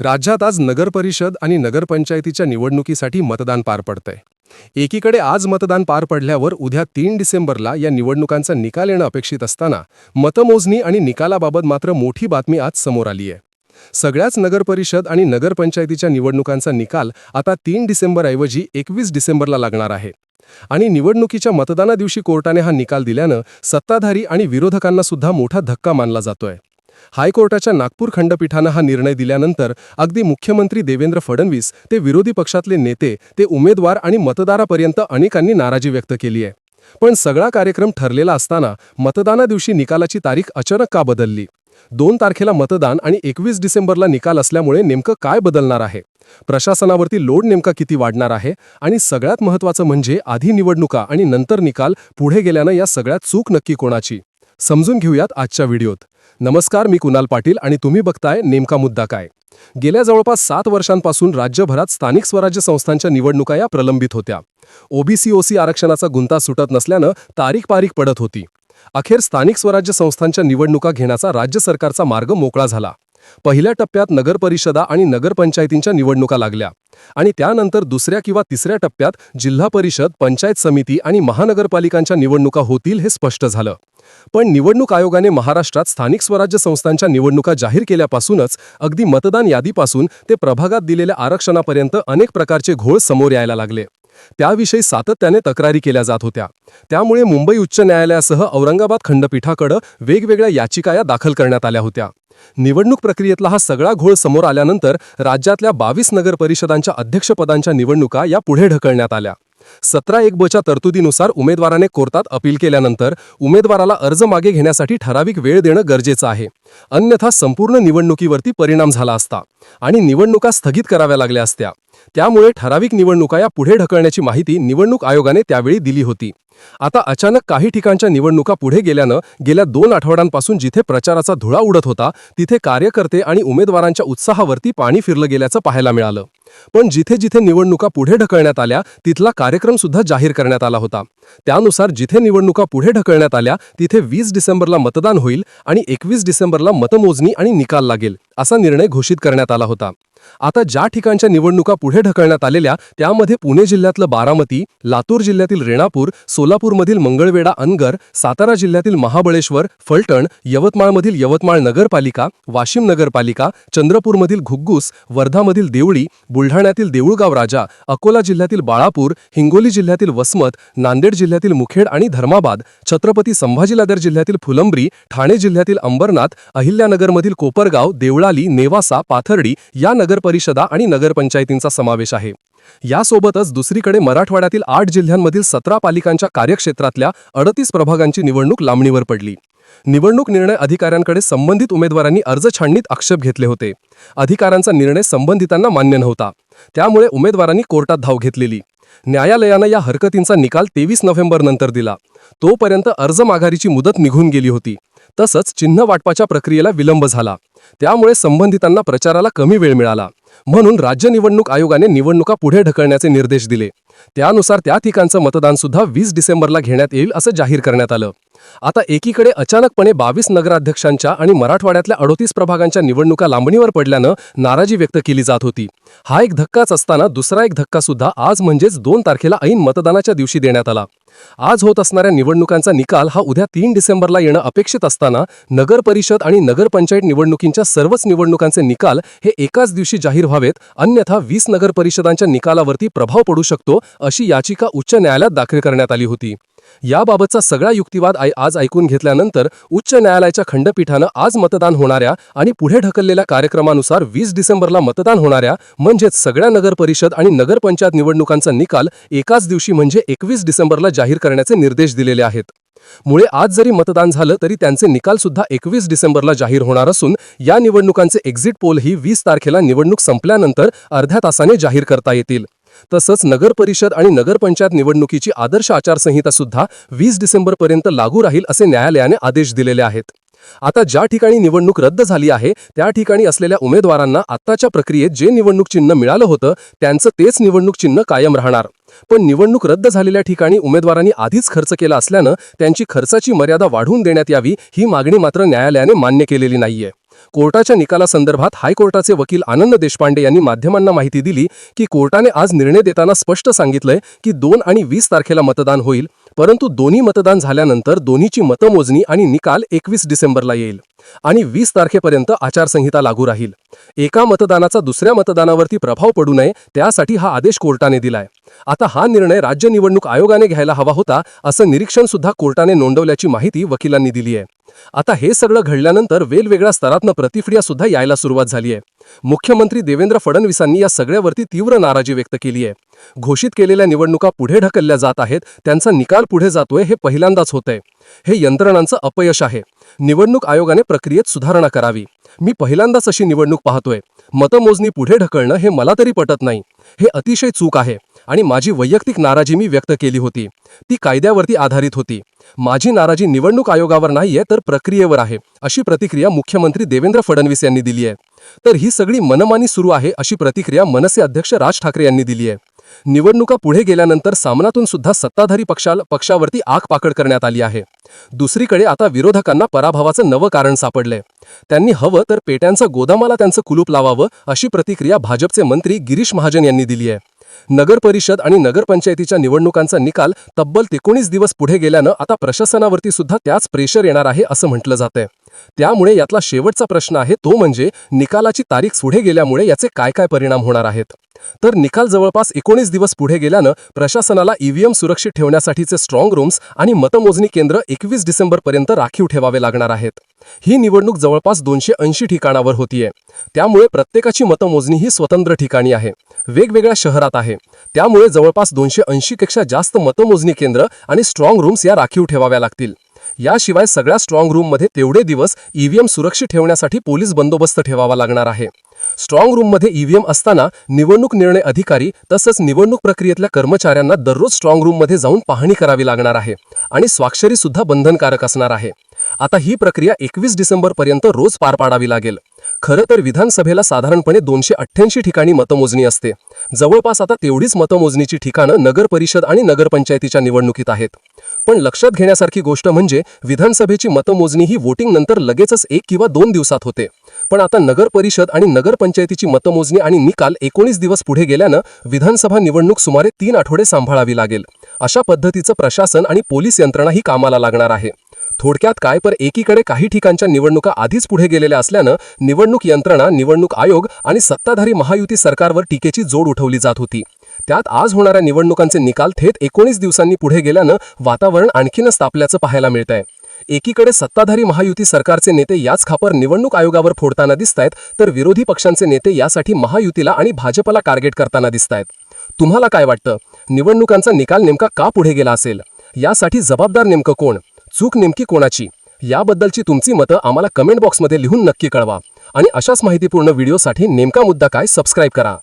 राज्यात आज नगरपरिषद आणि नगरपंचायतीच्या निवडणुकीसाठी मतदान पार पडतंय. एकीकडे आज मतदान पार पडल्यावर उद्या तीन डिसेंबरला या निवडणुकांचा निकाल येणं अपेक्षित असताना मतमोजणी आणि निकालाबाबत मात्र मोठी बातमी आज समोर आली आहे सगळ्याच नगरपरिषद आणि नगरपंचायतीच्या निवडणुकांचा निकाल आता तीन डिसेंबरऐवजी एकवीस डिसेंबरला लागणार आहे. आणि निवडणुकीच्या मतदाना दिवशी कोर्टाने हा निकाल दिल्यानं सत्ताधारी आणि विरोधकांना सुद्धा मोठा धक्का मानला जातोय. हायकोर्टाच्या नागपूर खंडपीठानं हा निर्णय दिल्यानंतर अगदी मुख्यमंत्री देवेंद्र फडणवीस ते विरोधी पक्षातले नेते ते उमेदवार आणि मतदारापर्यंत अनेकांनी नाराजी व्यक्त केली आहे. पण सगळा कार्यक्रम ठरलेला असताना मतदाना दिवशी निकालाची तारीख अचानक का बदलली? दोन तारखेला मतदान आणि एकवीस डिसेंबरला निकाल असल्यामुळे नेमकं काय बदलणार आहे? प्रशासनावरती लोड नेमका किती वाढणार आहे? आणि सगळ्यात महत्त्वाचं म्हणजे आधी निवडणुका आणि नंतर निकाल पुढे गेल्यानं या सगळ्यात चूक नक्की कोणाची? समजून घेऊयात आजच्या व्हिडिओत. नमस्कार मी कुणाल पाटील आणि तुम्ही बघताय नेमका मुद्दा काय? गेल्या जवळपास सात वर्षांपासून राज्यभरात स्थानिक स्वराज्य संस्थांच्या निवडणुका या प्रलंबित होत्या. ओबीसीओसी आरक्षणाचा गुंता सुटत नसल्यानं तारीख पारीख पडत होती. अखेर स्थानिक स्वराज्य संस्थांच्या निवडणुका घेण्याचा राज्य सरकारचा मार्ग मोकळा झाला. पहिल्या टप्प्यात नगरपरिषदा आणि नगरपंचायतींच्या निवडणुका लागल्या आणि त्यानंतर दुसऱ्या किंवा तिसऱ्या टप्प्यात जिल्हा परिषद पंचायत समिती आणि महानगरपालिकांच्या निवडणुका होतील हे स्पष्ट झालं. पण निवडणूक आयोगाने महाराष्ट्रात स्थानिक स्वराज्य संस्थांच्या निवडणुका जाहीर केल्यापासूनच अगदी मतदान यादीपासून ते प्रभागात दिलेल्या आरक्षणापर्यंत अनेक प्रकारचे घोळ समोर यायला लागले. त्याविषयी सातत्याने तक्रारी केल्या जात होत्या. त्यामुळे मुंबई उच्च न्यायालयासह औरंगाबाद खंडपीठाकडं वेगवेगळ्या याचिका या दाखल करण्यात आल्या होत्या. निवडणूक प्रक्रियेतला हा सगळा घोळ समोर आल्यानंतर राज्यातल्या बावीस नगर परिषदांच्या अध्यक्षपदांच्या निवडणुका या पुढे ढकलण्यात आल्या. सतरा एक बच्या तरतुदीनुसार उमेदवाराने कोर्टात अपील केल्यानंतर उमेदवाराला अर्ज मागे घेण्यासाठी ठराविक वेळ देणं गरजेचं आहे. अन्यथा संपूर्ण निवडणुकीवरती परिणाम झाला असता आणि निवडणुका स्थगित कराव्या लागल्या असत्या. त्यामुळे ठराविक निवडणुका या पुढे ढकलण्याची माहिती निवडणूक आयोगाने त्यावेळी दिली होती. आता अचानक काही ठिकाणच्या निवडणुका पुढे गेल्यानं गेल्या दोन आठवड्यांपासून जिथे प्रचाराचा धुळा उडत होता तिथे कार्यकर्ते आणि उमेदवारांच्या उत्साहावरती पाणी फिरलं गेल्याचं पाहायला मिळालं. पण जिथे जिथे निवडणुका पुढे ढकलण्यात आल्या तिथला कार्यक्रम सुद्धा जाहीर करण्यात आला होता. त्यानुसार जिथे निवडणुका पुढे ढकलण्यात आल्या तिथे वीस डिसेंबरला मतदान होईल आणि एकवीस डिसेंबरला मतमोजणी आणि निकाल लागेल असा निर्णय घोषित करण्यात आला होता. आता ज्या ठिकाणच्या निवडणुका पुढे ढकलण्यात आलेल्या त्यामध्ये पुणे जिल्ह्यातलं बारामती लातूर जिल्ह्यातील रेणापूर सोलापूरमधील मंगळवेढा अनगर सातारा जिल्ह्यातील महाबळेश्वर फलटण यवतमाळमधील यवतमाळ नगरपालिका वाशिम नगरपालिका चंद्रपूरमधील घुग्गूस वर्धामधील देवळी बुलढाण्यातील देऊळगाव राजा अकोला जिल्ह्यातील बाळापूर हिंगोली जिल्ह्यातील वसमत नांदेड जिल्ह्यातील मुखेड आणि धर्माबाद छत्रपती संभाजीनगर जिल्ह्यातील फुलंब्री ठाणे जिल्ह्यातील अंबरनाथ अहिल्यानगरमधील कोपरगाव देवळाली नेवासा पाथर्डी या नगरपरिषदा आणि नगरपंचायतींचा समावेश आहे. यासोबतच दुसरीकडे मराठवाड्यातील आठ जिल्ह्यांमधील सतरा पालिकांच्या कार्यक्षेत्रातल्या अडतीस प्रभागांची निवडणूक लांबणीवर पडली. निवडणूक निर्णय अधिकाऱ्यांकडे संबंधित उमेदवारांनी अर्ज छाननीत आक्षेप घेतले होते. अधिकाऱ्यांचा निर्णय संबंधितांना मान्य नव्हता. त्यामुळे उमेदवारांनी कोर्टात धाव घेतलेली. न्यायालयानं या हरकतींचा निकाल तेवीस नोव्हेंबरनंतर दिला. तोपर्यंत अर्ज माघारीची मुदत निघून गेली होती. तसंच चिन्ह वाटपाच्या प्रक्रियेला विलंब झाला. त्यामुळे संबंधितांना प्रचाराला कमी वेळ मिळाला. म्हणून राज्य निवडणूक आयोगाने निवडणुका पुढे ढकलण्याचे निर्देश दिले. त्यानुसार त्या ठिकाणचं मतदानसुद्धा वीस डिसेंबरला घेण्यात येईल असं जाहीर करण्यात आलं. आता एकीकडे अचानकपणे बावीस नगराध्यक्षांच्या आणि मराठवाड्यातल्या अडोतीस प्रभागांच्या निवडणुका लांबणीवर पडल्यानं नाराजी व्यक्त केली जात होती. हा एक धक्काच असताना दुसरा एक धक्का सुद्धा आज म्हणजेच दोन तारखेला ऐन मतदानाच्या दिवशी देण्यात आला. आज होत असणाऱ्या निवडणुकांचा निकाल हा उद्या तीन डिसेंबरला येणं अपेक्षित असताना नगर परिषद आणि नगरपंचायत निवडणुकींच्या सर्वच निवडणुकांचे निकाल हे एकाच दिवशी जाहीर व्हावेत अन्यथा वीस नगर परिषदांच्या निकालावरती प्रभाव पडू शकतो अशी याचिका उच्च न्यायालयात दाखल करण्यात आली होती. याबाबतचा सगळा युक्तिवाद आय आज ऐकून घेतल्यानंतर उच्च न्यायालयाच्या खंडपीठानं आज मतदान होणाऱ्या आणि पुढे ढकललेल्या कार्यक्रमानुसार वीस डिसेंबरला मतदान होणाऱ्या म्हणजेच सगळ्या नगर परिषद आणि नगरपंचायत निवडणुकांचा निकाल एकाच दिवशी म्हणजे एकवीस डिसेंबरला जाहीर करण्याचे निर्देश दिलेले आहेत. मुळे आज जरी मतदान झालं तरी त्यांचे निकाल सुद्धा एकवीस डिसेंबरला जाहीर होणार असून या निवडणुकांचे एक्झिट पोल ही वीस तारखेला निवडणूक संपल्यानंतर अर्ध्या तासाने जाहीर करता येतील. तसंच नगर परिषद आणि नगरपंचायत निवडणुकीची आदर्श आचारसंहिता सुद्धा वीस डिसेंबरपर्यंत लागू राहील असे न्यायालयाने आदेश दिलेले आहेत. आता ज्या ठिकाणी निवडणूक रद्द झाली आहे त्या ठिकाणी असलेल्या उमेदवारांना आत्ताच्या प्रक्रियेत जे निवडणूक चिन्ह मिळालं होतं त्यांचं तेच निवडणूक चिन्ह कायम राहणार. पण निवडणूक रद्द झालेल्या ठिकाणी उमेदवारांनी आधीच खर्च केला असल्यानं त्यांची खर्चाची मर्यादा वाढवून देण्यात यावी ही मागणी मात्र न्यायालयाने मान्य केलेली नाहीये. कोर्टाच्या निकालासंदर्भात हायकोर्टाचे वकील आनंद देशपांडे यांनी माध्यमांना माहिती दिली की कोर्टाने आज निर्णय देताना स्पष्ट सांगितलंय की दोन आणि वीस तारखेला मतदान होईल. परंतु दोन्ही मतदान झाल्यानंतर दोन्हीची मतमोजणी आणि निकाल एकवीस डिसेंबरला येईल आणि वीस तारखेपर्यंत आचारसंहिता लागू राहील. एका मतदानाचा दुसऱ्या मतदानावरती प्रभाव पडू नये त्यासाठी हा आदेश कोर्टाने दिलाय. आता हा निर्णय राज्य निवडणूक आयोगाने घ्यायला हवा होता असं निरीक्षण सुद्धा कोर्टाने नोंदवल्याची माहिती वकिलांनी दिली आहे आता हे सगळं घडल्यानंतर वेगवेगळ्या स्तरातनं प्रतिक्रिया सुद्धा यायला सुरुवात झाली आहे मुख्यमंत्री देवेंद्र फडणवीसांनी या सगळ्यावरती तीव्र नाराजी व्यक्त केली आहे. घोषित केलेल्या निवडणुका पुढे ढकलल्या जात आहेत त्यांचा निकाल पुढे जातोय हे पहिल्यांदाच होतंय. हे यंत्रणांचं अपयश आहे. निवडणूक आयोगाने प्रक्रियेत सुधारणा करावी. मी पहिल्यांदाच अशी निवडणूक पाहतोय. मतमोजणी पुढे ढकलणं हे मला तरी पटत नाही. हे अतिशय चूक आहे. आणि माझी वैयक्तिक नाराजी मी व्यक्त केली होती. ती कायद्यावरती आधारित होती. माझी नाराजी निवडणूक आयोगावर नाहीये तर प्रक्रियेवर आहे अशी प्रतिक्रिया मुख्यमंत्री देवेंद्र फडणवीस यांनी दिली आहे. तर ही सगळी मनमानी सुरू आहे अशी प्रतिक्रिया मनसे अध्यक्ष राज ठाकरे यांनी दिली आहे. निवडणुका पुढे गेल्यानंतर सामनातून सुद्धा सत्ताधारी पक्षाला पक्षावरती आग पाकड करण्यात आली आहे. दुसरीकडे आता विरोधकांना पराभवाचं नवं कारण सापडलंय. त्यांनी हवं तर पेट्यांचा गोदामाला त्यांचं कुलूप लावावं अशी प्रतिक्रिया भाजपचे मंत्री गिरीश महाजन यांनी दिली आहे. नगर परिषद आणि नगरपंचायतीच्या निवडणुकांचा निकाल तब्बल एकोणीस दिवस पुढे गेल्यानं आता प्रशासनावरती सुद्धा त्याच प्रेशर येणार आहे असं म्हटलं जातंय. त्यामुळे यातला शेवटचा प्रश्न आहे तो म्हणजे निकालाची तारीख पुढे गेल्यामुळे याचे काय काय परिणाम होणार आहेत? तर निकाल जवळपास एकोणीस दिवस पुढे गेल्यानं प्रशासनाला ईव्हीएम सुरक्षित ठेवण्यासाठीचे स्ट्रॉंग रूम्स आणि मतमोजणी केंद्र एकवीस डिसेंबरपर्यंत राखीव ठेवावे लागणार आहेत. ही निवडणूक जवळपास दोनशे ऐंशी ठिकाणावर होतीये. त्यामुळे प्रत्येकाची मतमोजणी ही स्वतंत्र ठिकाणी आहे. वेगवेगळ्या शहरात आहे. त्यामुळे जवळपास दोनशे ऐंशीपेक्षा जास्त मतमोजणी केंद्र आणि स्ट्रॉंग रूम्स या राखीव ठेवाव्या लागतील. याशिवाय सगळ्या स्ट्रॉंग रूममध्ये तेवढे दिवस ईव्हीएम सुरक्षित ठेवण्यासाठी पोलीस बंदोबस्त ठेवावा लागणार आहे. स्ट्रॉंग रूममध्ये ईव्हीएम असताना निवडणूक निर्णय अधिकारी तसंच निवडणूक प्रक्रियेतल्या कर्मचाऱ्यांना दररोज स्ट्रॉंग रूममध्ये जाऊन पाहणी करावी लागणार आहे आणि स्वाक्षरी सुद्धा बंधनकारक असणार आहे. आता ही प्रक्रिया एकवीस डिसेंबरपर्यंत रोज पार पाडावी लागेल. खरं तर विधानसभेला साधारणपणे दोनशे अठ्ठ्याऐंशी ठिकाणी मतमोजणी असते. जवळपास आता तेवढीच मतमोजणीची ठिकाणं नगर परिषद आणि नगरपंचायतीच्या निवडणुकीत आहेत. पण लक्षात घेण्यासारखी गोष्ट म्हणजे विधानसभेची मतमोजणी ही वोटिंग नंतर लगेचच एक किंवा दोन दिवसात होते. पण आता नगर परिषद आणि नगरपंचायतीची मतमोजणी आणि निकाल एकोणीस दिवस पुढे गेल्यानं विधानसभा निवडणूक सुमारे तीन आठवडे सांभाळावी लागेल. अशा पद्धतीचं प्रशासन आणि पोलीस यंत्रणाही कामाला लागणार आहे. थोडक्यात काय पर एकीकडे काही ठिकाणच्या निवडणुका आधीच पुढे गेलेल्या असल्यानं निवडणूक यंत्रणा निवडणूक आयोग आणि सत्ताधारी महायुती सरकारवर टीकेची जोड उठवली जात होती. त्यात आज होणाऱ्या निवडणुकांचे निकाल थेट एकोणीस दिवसांनी पुढे गेल्यानं वातावरण आणखीनच तापल्याचं पाहायला मिळतंय. एकीकडे सत्ताधारी महायुती सरकारचे नेते याच खापर निवडणूक आयोगावर फोडताना दिसतायत तर विरोधी पक्षांचे नेते यासाठी महायुतीला आणि भाजपला टार्गेट करताना दिसतायत. तुम्हाला काय वाटतं? निवडणुकांचा निकाल नेमका का पुढे गेला असेल? यासाठी जबाबदार नेमकं कोण? चूक नेमकी कोणाची? याबद्दलची तुमची मतं आम्हाला कमेंट बॉक्समध्ये लिहून नक्की कळवा. आणि अशाच माहितीपूर्ण व्हिडिओसाठी नेमका मुद्दा काय सबस्क्राईब करा.